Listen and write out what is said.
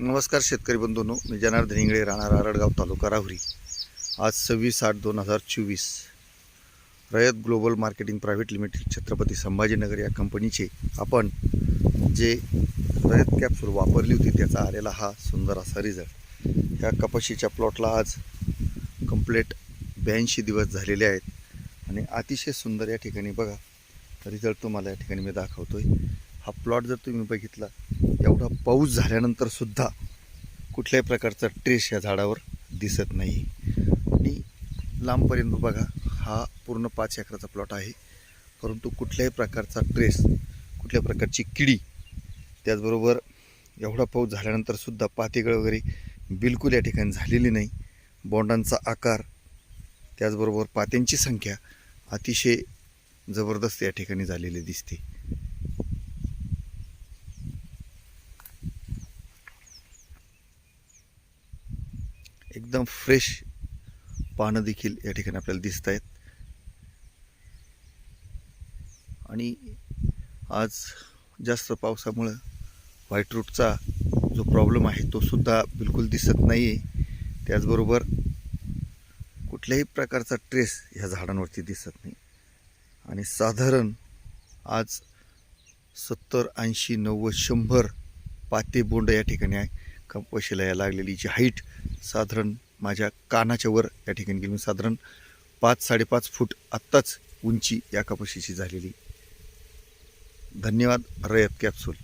नमस्कार शेतकरी बंधूंनो मी जनार्दन इंगळे राहणार आरडगाव तालुका राहुरी. आज सव्वीस आठ दोन हजार चोवीस Rayat global marketing private limited Chhatrapati Sambhajinagar या कंपनीचे आपण जे रयत कॅप्सूल वापरली होती त्याचा आलेला हा सुंदर असा रिझल्ट ह्या कपाशीच्या प्लॉटला आज कंप्लेट ब्याऐंशी दिवस झालेले आहेत. आणि अतिशय सुंदर या ठिकाणी बघा रिझल्ट तुम्हाला या ठिकाणी मी दाखवतो आहे हा प्लॉट जर तुम्ही बघितला एवढा पाऊस झाल्यानंतर सुद्धा कुठल्याही प्रकारचा ट्रेस या झाडावर दिसत नाही. आणि लांबपर्यंत बघा हा पूर्ण पाच एकराचा प्लॉट आहे. परंतु कुठल्याही प्रकारचा ट्रेस कुठल्या प्रकारची किडी त्याचबरोबर एवढा पाऊस झाल्यानंतर सुद्धा पातेगळ वगैरे बिलकुल या ठिकाणी झालेली नाही. बोंडांचा आकार त्याचबरोबर पात्यांची संख्या अतिशय जबरदस्त या ठिकाणी झालेली दिसते. एकदम फ्रेश पानं देखील या ठिकाणी आपल्याला दिसत आहेत. आणि आज जास्त पावसामुळं व्हाईट रूटचा जो प्रॉब्लेम आहे तो सुद्धा बिलकुल दिसत नाही आहे त्याचबरोबर कुठल्याही प्रकारचा ट्रेस ह्या झाडांवरती दिसत नाही. आणि साधारण आज सत्तर ऐंशी नव्वद शंभर पाते बोंड या ठिकाणी आहे. कपाशीला या लागलेली जी हाईट साधारण माझ्या कानाच्या वर या ठिकाणी गेली. साधारण पाच साडेपाच फूट आत्ताच उंची या कपाशीची झालेली. धन्यवाद रयत कॅप्सूल